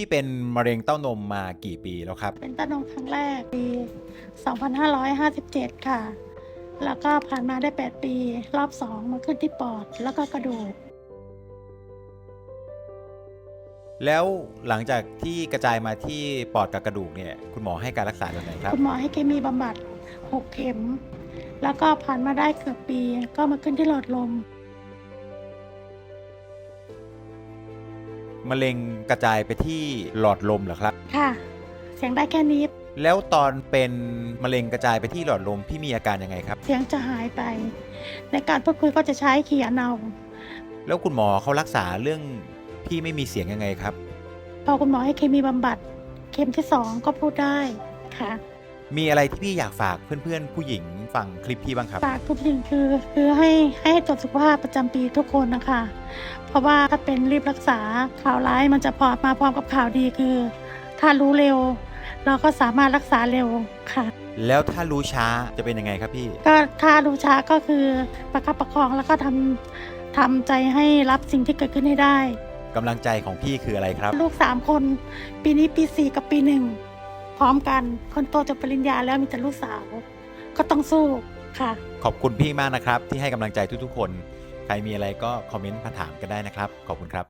พี่เป็นมะเร็งเต้านมมากี่ปีแล้วครับ เป็นเต้านมครั้งแรกปี 2557 ค่ะ แล้วก็ผ่านมาได้ 8 ปี รอบ2มาขึ้นที่ปอด แล้วก็กระดูก แล้วหลังจากที่กระจายมาที่ปอดกับกระดูกเนี่ยคุณหมอให้การรักษาแบบไหนครับ คุณหมอให้เคมีบำบัด 6 เข็ม แล้วก็ผ่านมาได้เกือบปี ก็มาขึ้นที่หลอดลม มะเร็งกระจายไปที่หลอดลมเหรอครับ ค่ะ เสียงได้แค่นี้ แล้วตอนเป็นมะเร็งกระจายไปที่หลอดลมพี่มีอาการยังไงครับ เสียงจะหายไป ในการพูดคุยก็จะใช้เขียนเอาแล้วคุณหมอเขารักษาเรื่องพี่ไม่มีเสียงยังไงครับ พอคุณหมอให้เคมีบำบัด เข็มที่2ก็พูดได้ค่ะ มีอะไรที่พี่อยากฝากเพื่อนๆ ผู้หญิงฟังคลิปพี่บ้างครับ ฝากทุกสิ่งคือคือให้ให้ตรวจสุขภาพประจำปีทุกคนนะคะ เพราะว่าถ้าเป็นรีบรักษาข่าวร้ายมันจะพอมาพร้อมกับข่าวดีคือ ถ้ารู้เร็ว เราก็สามารถรักษาเร็วค่ะ แล้วถ้ารู้ช้าจะเป็นยังไงครับพี่ ก็ถ้ารู้ช้าก็คือประคับประคองแล้วก็ทำทำใจให้รับสิ่งที่เกิดขึ้นให้ได้ กำลังใจของพี่คืออะไรครับ ลูกสามคน ปีนี้ปีสี่กับปีหนึ่ง พร้อมกัน คนโตจบปริญญาแล้วมีแต่ลูกสาว ก็ต้องสู้ค่ะ ขอบคุณพี่มากนะครับ ที่ให้กำลังใจทุกๆคน ใครมีอะไรก็คอมเมนต์มาถามกันได้นะครับ ขอบคุณครับ